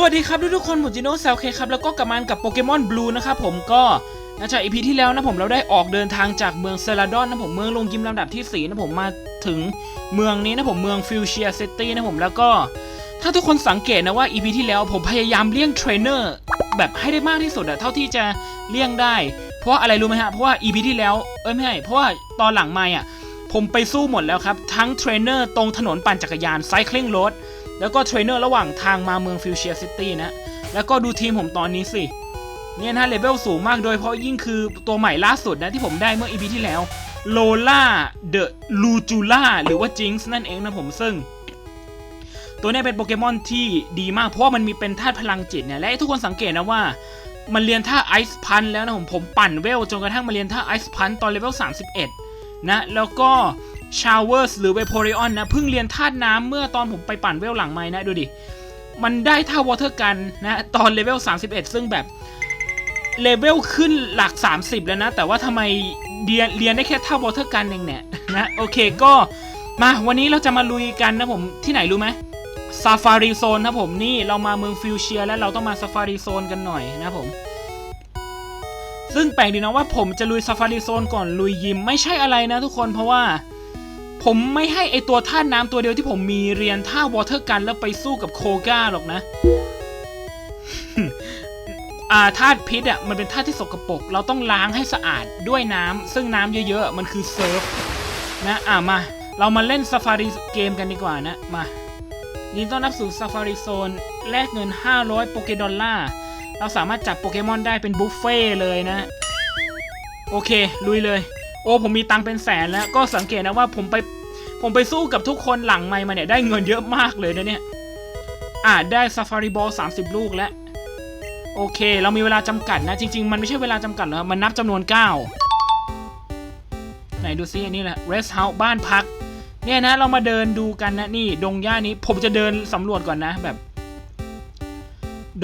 สวัสดีครับทุกๆคนผมจิโน่แซลเคครับแล้วก็กลับมากับโปเกมอนบลูนะครับผมก็จากอีพีที่แล้วนะผมเราได้ออกเดินทางจากเมืองเซราดอนนะผมเมืองลงยิมลำดับที่4นะผมมาถึงเมืองนี้นะผมเมืองฟิวเชียซิตี้นะผมแล้วก็ ถ้าทุกคนสังเกตนะว่าอีพีที่แล้วผมพยายามเลี่ยงเทรนเนอร์แบบให้ได้มากที่สุดอะเท่าที่จะเลี่ยงได้ เพราะอะไรรู้ไหมฮะเพราะว่าอีพีที่แล้วเอ้ยไม่ใช่เพราะว่าตอนหลังไม่อะ ผมไปสู้หมดแล้วครับ ทั้งเทรนเนอร์ตรงถนนปั่นจักรยานไซคลิงรถแล้วก็เทรนเนอร์ระหว่างทางมาเมืองฟิวเชียซิตี้นะ แล้วก็ดูทีมผมตอนนี้สิ เนี่ยนะเลเวลสูงมากโดยเฉพาะยิ่งคือตัวใหม่ล่าสุดนะที่ผมได้เมื่ออีพีที่แล้วโลล่าเดอะลูจูล่าหรือว่าจิงส์นั่นเองนะผมซึ่ง ตัวนี้เป็นโปเกมอนที่ดีมากเพราะว่ามันมีเป็นธาตุพลังจิตเนี่ยและทุกคนสังเกตนะว่ามันเรียนท่าไอซ์พันแล้วนะผมผมปั่นเวลจนกระทั่งมาเรียนท่าไอซ์พันตอนเลเวล31 นะแล้วก็ชาวเวอร์สหรือเวโพริออนนะเพิ่งเรียนธาตุน้ำเมื่อตอนผมไปปั่นเวลหลังไม้นะดูดิ มันได้ท่าวอเตอร์กันนะตอนเลเวล 31 ซึ่งแบบเลเวลขึ้นหลัก 30 แล้วนะ แต่ว่าทำไมเรียนเรียนได้แค่ท่าวอเตอร์กันเองเนี่ยนะโอเคก็มาวันนี้เราจะมาลุยกันนะผมที่ไหนรู้ไหมซาฟารีโซนนะผมนี่เรามาเมืองฟิวเชีย แล้วเราต้องมาซาฟารีโซนกันหน่อยนะผม ซึ่งแปลกดีนะว่าผมจะลุยซาฟารีโซนก่อนลุยยิมไม่ใช่อะไรนะทุกคนเพราะว่า ผมไม่ให้ไอตัวท่าน้ำตัวเดียวที่ผมมีเรียนท่าวอเตอร์กันแล้วไปสู้กับโคก้าหรอกนะอ่าธาตุพิษอะมันเป็นธาตุที่สกปรกเราต้องล้างให้สะอาดด้วยน้ำซึ่งน้ำเยอะๆ มันคือเซิร์ฟนะอ่ามา เรามาเล่นซาฟารีเกมกันดีกว่านะ มา ยินต้อนรับสู่ซาฟารีโซนแลกเงิน 500 โปเกดอลลาร์ เราสามารถจับโปเกมอนได้เป็นบุฟเฟ่เลยนะ โอเค ลุยเลย โอ้ผมมีตังเป็นแสนแล้ว ก็สังเกตนะว่าผมไปผมไปสู้กับทุกคนหลังไม่มาเนี่ย ได้เงินเยอะมากเลยนะเนี่ยอ่าได้ซาฟารีบอล30ลูกแล้ว โอเค เรามีเวลาจำกัดนะ จริง ๆ มันไม่ใช่เวลาจำกัดหรอกมันนับจำนวน 9 ไหนดูซิอันนี้แหละ rest house บ้านพัก เนี่ยนะ เรามาเดินดูกันนะ นี่ ดงหญ้านี้ ผมจะเดินสำรวจก่อนนะ แบบ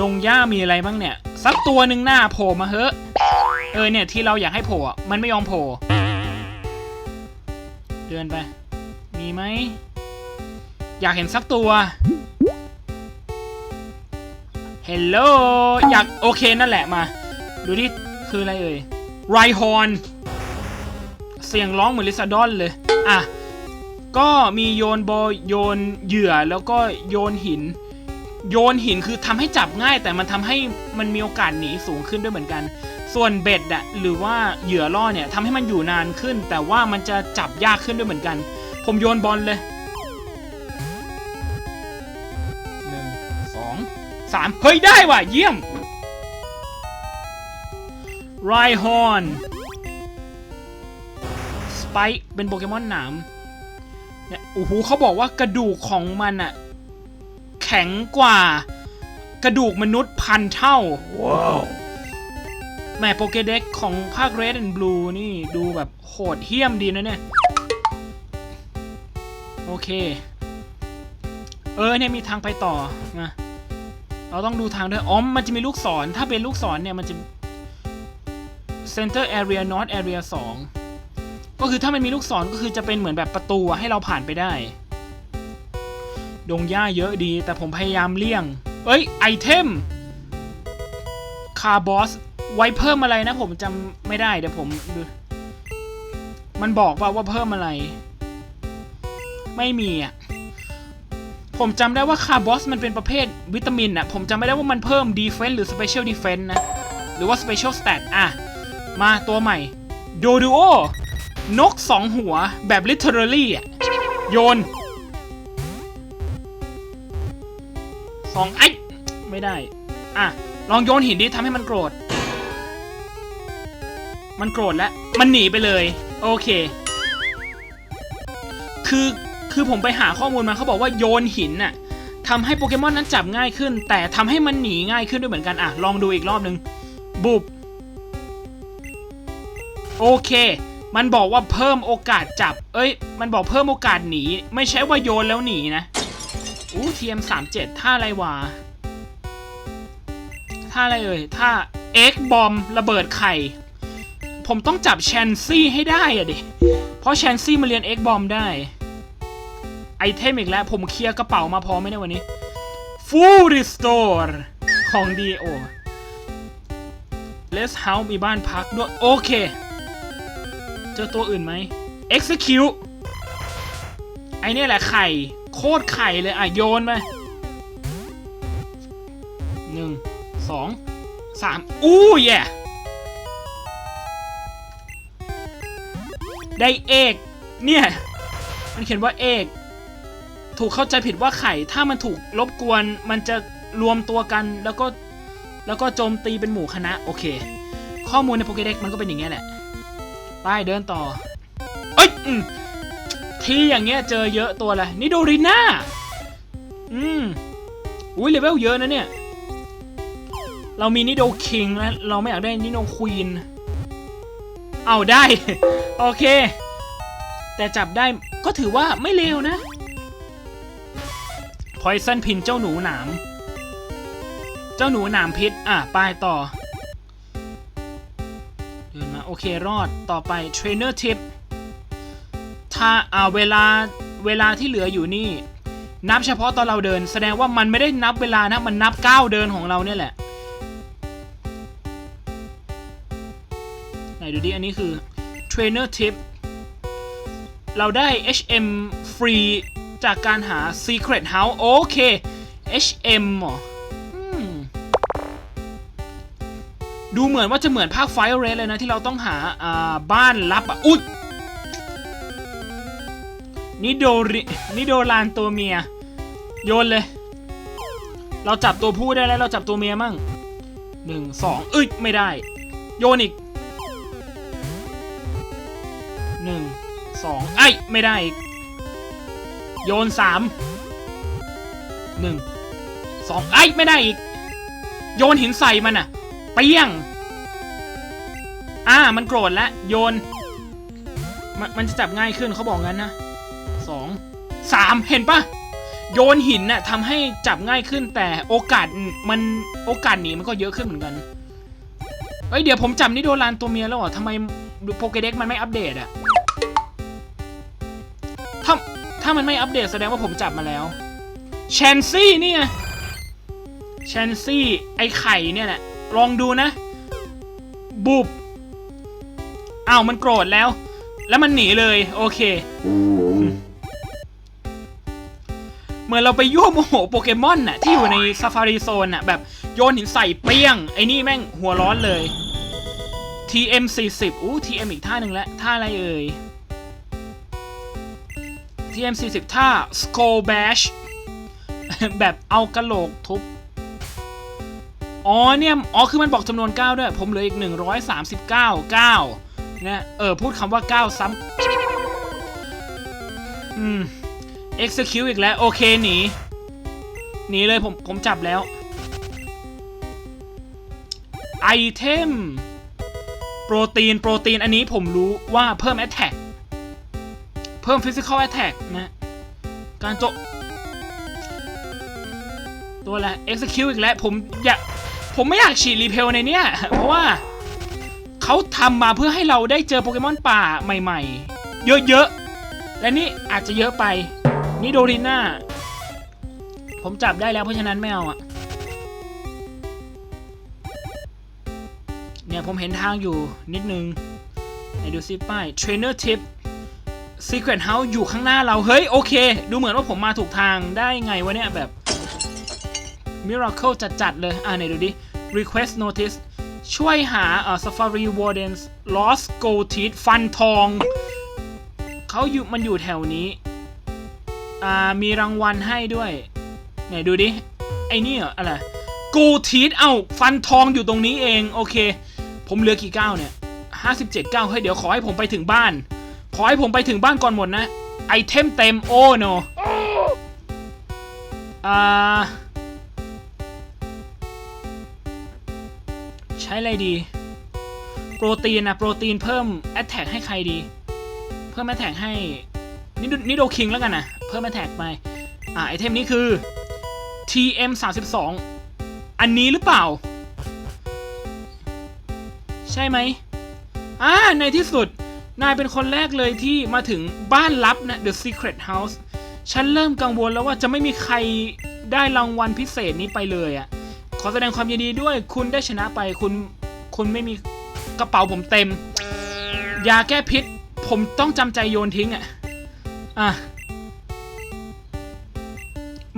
ดงหญ้ามีอะไรบ้างเนี่ย สักตัวหนึ่งหน้าโผล่มาเฮ้อะเออเนี่ยที่เราอยากให้โผล่มันไม่ยอมโผล่ เดินไป มีไหม อยากเห็นสักตัวเฮลโลอยากโอเคนั่นแหละมา ดูดิคืออะไรเอ่ยไรฮอนเสียงร้องเหมือนลิซาดอนเลย อะ ก็มีโยนโบโยนเหยื่อแล้วก็โยนหิน โยนหินคือทำให้จับง่าย แต่มันทำให้มันมีโอกาสหนีสูงขึ้นด้วยเหมือนกัน ส่วนเบ็ดอะหรือว่าเหยื่อล่อเนี่ยทำให้มันอยู่นานขึ้น แต่ว่ามันจะจับยากขึ้นด้วยเหมือนกัน ผมโยนบอลเลยหนึ่งสองสามเฮ้ยได้ว่ะเยี่ยมไรฮอนสไปเป็นโปเกมอนหนามเนี่ยโอ้โหเขาบอกว่ากระดูกของมันอะ แข็งกว่า กระดูกมนุษย์พันเท่า ว้าวแหม่โปเกเด็กของภาค Red and Blue นี่ดูแบบโหดเหี้ยมดีนะเนี่ย โอเค เออเนี่ยมีทางไปต่อมาเราต้องดูทางด้วยอ๋อมมันจะมีลูกศร ถ้าเป็นลูกศรเนี่ยมันจะ Center Area North Area 2 ก็คือถ้ามันมีลูกศรก็คือจะเป็นเหมือนแบบประตูอะให้เราผ่านไปได้ ดงหญ้าเยอะดี แต่ผมพยายามเลี่ยง เอ้ย ไอเทม คาร์บอส ไว้เพิ่มอะไรนะผมจำไม่ได้ เดี๋ยวผมดู มันบอกว่าว่าเพิ่มอะไร ไม่มีอะ ผมจำได้ว่าคาร์บอสมันเป็นประเภทวิตามินอะ ผมจำไม่ได้ว่ามันเพิ่ม Defense หรือ Special Defense นะ หรือว่า Special Stat อะ มาตัวใหม่ โดดูโอนกสองหัวแบบ literally อะ โยน สองไอ้ไม่ได้ อะ ลองโยนหินดิทำให้มันโกรธ มันโกรธแล้ว มันหนีไปเลย โอเค คือคือผมไปหาข้อมูลมาเขาบอกว่าโยนหินน่ะทำให้โปเกมอนนั้นจับง่ายขึ้น แต่ทำให้มันหนีง่ายขึ้นด้วยเหมือนกันอะ ลองดูอีกรอบนึง บุบ โอเค มันบอกว่าเพิ่มโอกาสจับ เอ้ย มันบอกเพิ่มโอกาสหนี ไม่ใช่ว่าโยนแล้วหนีนะ อู้ทีเอ็มสามเจ็ดท่าอะไรวะท่าอะไรเอ่ยท่าเอ็กบอมระเบิดไข่ ผมต้องจับแชนซี่ให้ได้อะดิ เพราะแชนซี่มาเรียนเอ็กบอมได้ ไอเทมอีกแล้ว ผมเคลียร์กระเป๋ามาพอไหมเนี่ยวันนี้ Full Restore ของดีโอ Let's House มีบ้านพักด้วย โอเค เจอตัวอื่นไหม Execute ไอเนี่ยแหละไข่ โคตรไข่เลย อะ โยนไปหนึ่งสองสามอู้แย่ได้เอก เนี่ย มันเขียนว่าเอก ถูกเข้าใจผิดว่าไข่ ถ้ามันถูกรบกวน มันจะรวมตัวกันแล้วก็ แล้วก็โจมตีเป็นหมู่คณะ โอเค ข้อมูลในโปเกเด็กมันก็เป็นอย่างเงี้ยแหละ ไปเดินต่อ เอ้ย ที่อย่างเงี้ยเจอเยอะตัวอะไรนิโดริน่าอืมอุ้ยเลเวลเยอะนะเนี่ย เรามีนิโดคิงแล้วเราไม่อยากได้นิโดควีนเอาได้ โอเค แต่จับได้ก็ถือว่าไม่เลวนะพอยซันพินเจ้าหนูหนาม เจ้าหนูหนามพิษ อะไปต่อเดินมาโอเครอดต่อไปเทรนเนอร์ทิปาอ่าเวลาเวลาที่เหลืออยู่นี่ นับเฉพาะตอนเราเดิน แสดงว่ามันไม่ได้นับเวลานะมันนับก้าวเดินของเราเนี่ยแหละไหนดูดิอันนี้คือ Trainer Tip เราได้ HM ฟรีจากการหา Secret House โอเค HM เหรอดูเหมือนว่าจะเหมือนภาค Fire Red เลยนะ ที่เราต้องหาอ่าบ้านลับอะอุ๊ย นิโดรินิโดรานตัวเมีย โยนเลย เราจับตัวผู้ได้แล้วเราจับตัวเมียมั่งหนึ่งสองเอ้ยไม่ได้ โยนอีกหนึ่งสองไอ้ไม่ได้อีก โยนสามหนึ่งสองไอ้ไม่ได้อีก โยนหินใส่มันอะเปี้ยง อ่ามันโกรธแล้วโยน มันมันจะจับง่ายขึ้นเขาบอกงั้นนะ 3 เห็นปะโยนหินน่ะทำให้จับง่ายขึ้นแต่โอกาสมันโอกาสหนีมันก็เยอะขึ้นเหมือนกันเอ้ยเดี๋ยวผมจับนิโดรานตัวเมียแล้วเหรอทำไมโปเกเด็กมันไม่อัปเดตอะถ้าถ้ามันไม่อัปเดตแสดงว่าผมจับมาแล้วแชนซี่เนี่ยแชนซี่ไอไข่เนี่ยแหละลองดูนะ บุบอ้าวมันโกรธแล้ว แล้วมันหนีเลย โอเค เหมือนเราไปยั่วโมโหโปเกมอนน่ะที่อยู่ในซาฟารีโซนน่ะแบบโยนหินใส่เปี้ยง ไอ้นี่แม่งหัวร้อนเลย TM 40อู้ TM อีกท่าหนึ่งแล้ว ท่าอะไรเอ่ย TM 40ท่า Skull Bash แบบเอากระโหลกทุบ อ๋อเนี่ย อ๋อ คือมันบอกจำนวน 9 ด้วย ผมเหลืออีก 139 9นะ เออ พูดคำว่า 9 ซ้ำอืม execute อีกแล้ว โอเคหนีหนีเลยผมผมจับแล้วไอเทมโปรตีน โปรตีนอันนี้ผมรู้ว่าเพิ่ม attack เพิ่ม physical attack นะ การโจตัวอะ execute อีกแล้วผมอยากผมไม่อยากฉีดรีเพลในเนี้ยเพราะว่าเขาทำมาเพื่อให้เราได้เจอโปเกมอนป่าใหม่ ๆ เยอะๆ และนี่อาจจะเยอะไป นี่โดริน่า ผมจับได้แล้วเพราะฉะนั้นไม่เอาอะเนี่ยผมเห็นทางอยู่นิดนึงไหนดูซิป้าย Trainer Tip Secret House อยู่ข้างหน้าเรา เฮ้ย โอเค ดูเหมือนว่าผมมาถูกทางได้ไงวะเนี่ย แบบ Miracle จัดๆเลย อ่าไหนดูดิ Request Notice ช่วยหาเอ่อ Safari Wardens Lost Gold Teeth ฟันทอง เขาอยู่มันอยู่แถวนี้ อ่ามีรางวัลให้ด้วย ไหนดูดิ ไอ้นี่เหรออะไร Gold Teeth เอ้าฟันทองอยู่ตรงนี้เองโอเค ผมเหลือกี่ก้าวเนี่ย57ก้าวเฮ้ยเดี๋ยวขอให้ผมไปถึงบ้าน ขอให้ผมไปถึงบ้านก่อนหมดนะ ไอเทมเต็มโอ้โนอ่าใช้อะไรดี โปรตีนนะโปรตีนเพิ่ม Attack ให้ใครดี เพิ่ม Attack ให้ นิโดคิงแล้วกันนะ เพิ่ม Attack ไป อ่าไอเทมนี้คือ TM 32อันนี้หรือเปล่า ใช่ไหมอ่าในที่สุด นายเป็นคนแรกเลยที่มาถึงบ้านลับนะ The Secret House ฉันเริ่มกังวลแล้วว่าจะไม่มีใครได้รางวัลพิเศษนี้ไปเลยอะ่ะ ขอแสดงความยินดีด้วย คุณได้ชนะไป คุณ คุณไม่มีกระเป๋าผมเต็ม ยาแก้พิษ ผมต้องจำใจโยนทิ้งอะ่ะ อะ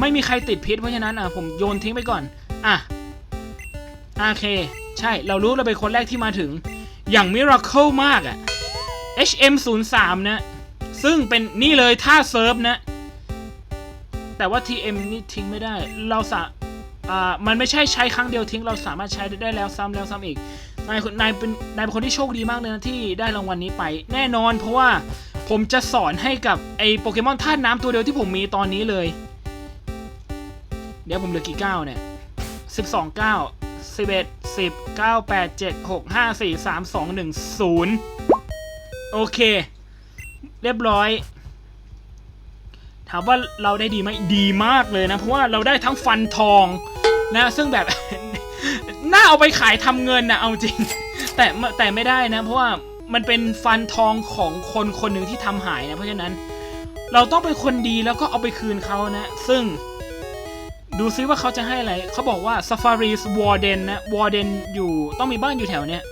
ไม่มีใครติดพิษเพราะฉะนั้นอะผมโยนทิ้งไปก่อน อะโอเค ใช่เรารู้เราเป็นคนแรกที่มาถึง อย่างมิราเคิลมากอะ HM03 นะ ซึ่งเป็นนี่เลยท่าเซิร์ฟนะ แต่ว่า TM นี่ทิ้งไม่ได้ เราสาอ่ามันไม่ใช่ใช้ครั้งเดียวทิ้ง เราสามารถใช้ได้แล้วซ้ำแล้วซ้ำอีกนายนายเป็นนายเป็นคนที่โชคดีมากเลยนะที่ได้รางวัลนี้ไป แน่นอนเพราะว่า ผมจะสอนให้กับไอโปเกมอนธาตุน้ำตัวเดียวที่ผมมีตอนนี้เลย เดี๋ยวผมเหลือกี่ก้าวเนี่ยสิบสองก้าสิบเอ็ดสิบเก้าแปดเจ็ดหกห้าสี่สามสองหนึ่งศูนย์โอเค เรียบร้อย ถามว่าเราได้ดีไหมดีมากเลยนะ เพราะว่าเราได้ทั้งฟันทองนะ ซึ่งแบบ น่าเอาไปขายทำเงินนะเอาจริง แต่แต่ไม่ได้นะ เพราะว่า มันเป็นฟันทองของคนคนหนึ่งที่ทำหายนะเพราะฉะนั้นเราต้องเป็นคนดีแล้วก็เอาไปคืนเขานะ ซึ่ง ดูซิว่าเขาจะให้อะไรเขาบอกว่า Safari's Warden นะ Warden อยู่ต้องมีบ้านอยู่แถวเนี้ย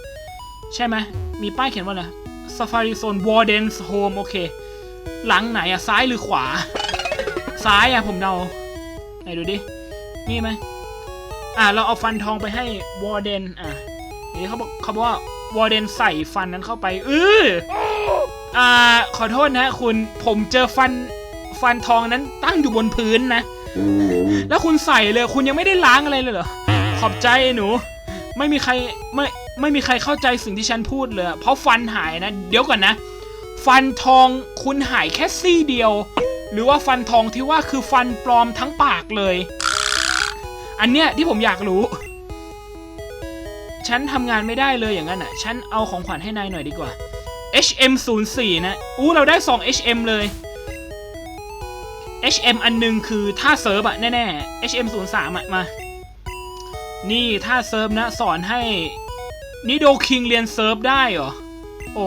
ใช่ไหมมีป้ายเขียนว่าอะไร Safari Zone Warden's Home โอเค หลังไหนอะซ้ายหรือขวา ซ้ายอะผมเดาไหนดูดิ นี่ไหมอะ เราเอาฟันทองไปให้ Warden อะนี่เขาบอกเขาบอกว่า Warden ใส่ฟันนั้นเข้าไปเอออ่าขอโทษนะคุณผมเจอฟันฟันทองนั้นตั้งอยู่บนพื้นนะ แล้วคุณใส่เลยคุณยังไม่ได้ล้างอะไรเลยเหรอ ขอบใจไอ้หนู ไม่มีใครไม่ไม่มีใครเข้าใจสิ่งที่ฉันพูดเลย เพราะฟันหายนะ เดี๋ยวก่อนนะ ฟันทองคุณหายแค่ซี่เดียว หรือว่าฟันทองที่ว่าคือฟันปลอมทั้งปากเลย อันเนี้ยที่ผมอยากรู้ ฉันทำงานไม่ได้เลยอย่างนั้นอะ ฉันเอาของขวัญให้นายหน่อยดีกว่า HM04 นะ อู้เราได้2 HM เลย HM อันหนึ่งคือท่าเซิร์ฟอะแน่ๆ HM 0 3 อะมา นี่ท่าเซิร์ฟนะ สอนให้นิโดคิงเรียนเซิร์ฟได้เหรอ โอ้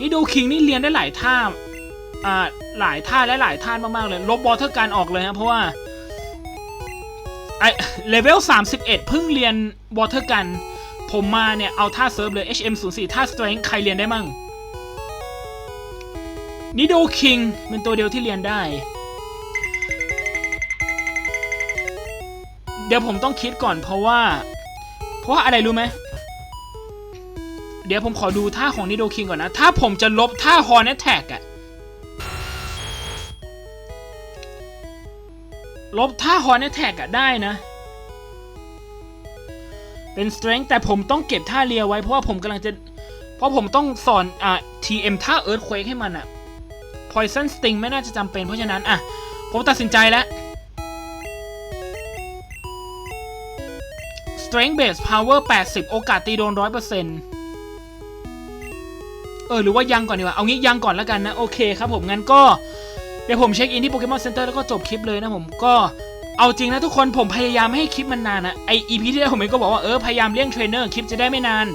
นิโดคิงนี่เรียนได้หลายท่า อ่า หลายท่าและหลายท่ามากๆเลย ลบบอเทอร์การออกเลยครับเพราะว่า ไอเลเวล 31 เพิ่งเรียนวอเทอร์กัน ผมมาเนี่ย เอาท่าเซิร์ฟเลย HM 0 4 ท่าสเตร n g ใครเรียนได้มั่งนิโดคิงเป็นตัวเดียวที่เรียนได้ เดี๋ยวผมต้องคิดก่อนเพราะว่า เพราะว่าอะไรรู้ไหม เดี๋ยวผมขอดูท่าของนิโดคิงก่อนนะ ถ้าผมจะลบท่าฮอร์เน t แท็กอะ ลบท่าฮอนแท็กอะได้นะ เป็น strength แต่ผมต้องเก็บท่าเรียไว้ เพราะว่าผมกำลังจะ เพราะผมต้องสอนอะ TM ท่า Earthquake ให้มันอะ Poison Sting ไม่น่าจะจำเป็นเพราะฉะนั้น อะ ผมตัดสินใจแล้ว Strength Base Power 80 โอกาสตีโดน 100%เออ หรือว่ายังก่อนดีกว่า เอางี้ยังก่อนแล้วกันนะ โอเคครับผม งั้นก็ เดี๋ยวผมเช็คอินที่ Pokemon Center แล้วก็จบคลิปเลยนะผมก็เอาจริงนะทุกคนผมพยายามให้คลิปมันนานนะไอ EP ที่แล้วผมเองก็บอกว่าเออพยายามเลี่ยงเทรนเนอร์คลิปจะได้ไม่นาน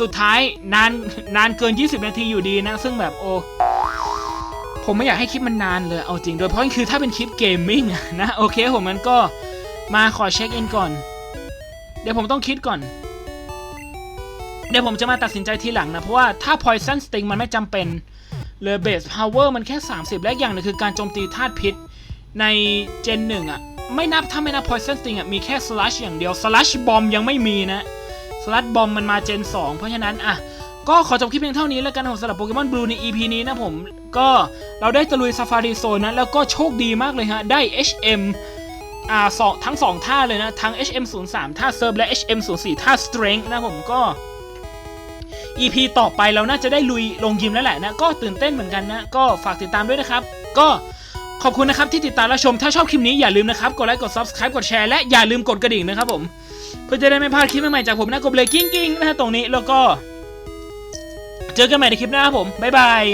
สุดท้ายนานนานเกิน 20 นาทีอยู่ดีนะ ซึ่งแบบโอ้ผมไม่อยากให้คลิปมันนานเลยเอาจริงโดยเฉพาะคือถ้าเป็นคลิปเกมมิ่งนะโอเคผมมันก็มาขอเช็คอินก่อน เดี๋ยวผมต้องคิดก่อน เดี๋ยวผมจะมาตัดสินใจทีหลังนะ เพราะว่าถ้า Poison Sting มันไม่จำเป็น เลย Base Power มันแค่ 30 และอย่างหนึงคือการโจมตีธาตุพิษ ในเจนหนึ่งอะ ไม่นับถ้าไม่นับ Poison Sting อะมีแค่ Slash อย่างเดียว Slash Bomb ยังไม่มีนะ Slash Bomb มันมาเจน 2 เพราะฉะนั้นอะ ก็ขอจบคลิปเพียงเท่านี้แล้วกันผมสำหรับโปเกมอนบลูใน EP นี้นะผม ก็เราได้ตะลุยซาฟารีโซนนะแล้วก็โชคดีมากเลยฮะ ได้ HM อ่าสองทั้ง 2 ท่าเลยนะ ทั้ง HM 0 3 ท่าเซิร์ฟและ HM 0 4 ท่า Strength นะผมก็ EP ต่อไปเราน่าจะได้ลุยลงยิมแล้วแหละนะก็ตื่นเต้นเหมือนกันนะก็ฝากติดตามด้วยนะครับ ก็ขอบคุณนะครับที่ติดตามและชมถ้าชอบคลิปนี้อย่าลืมนะครับกดไลค์กด Subscribe กดแชร์และอย่าลืมกดกระดิ่งนะครับผมเพื่อจะได้ไม่พลาดคลิปใหม่ๆจากผมนะกบเลยกิ้งกิ้งๆนะฮะตรงนี้แล้วก็ เจอกันใหม่ในคลิปหน้าครับผมบ๊ายบาย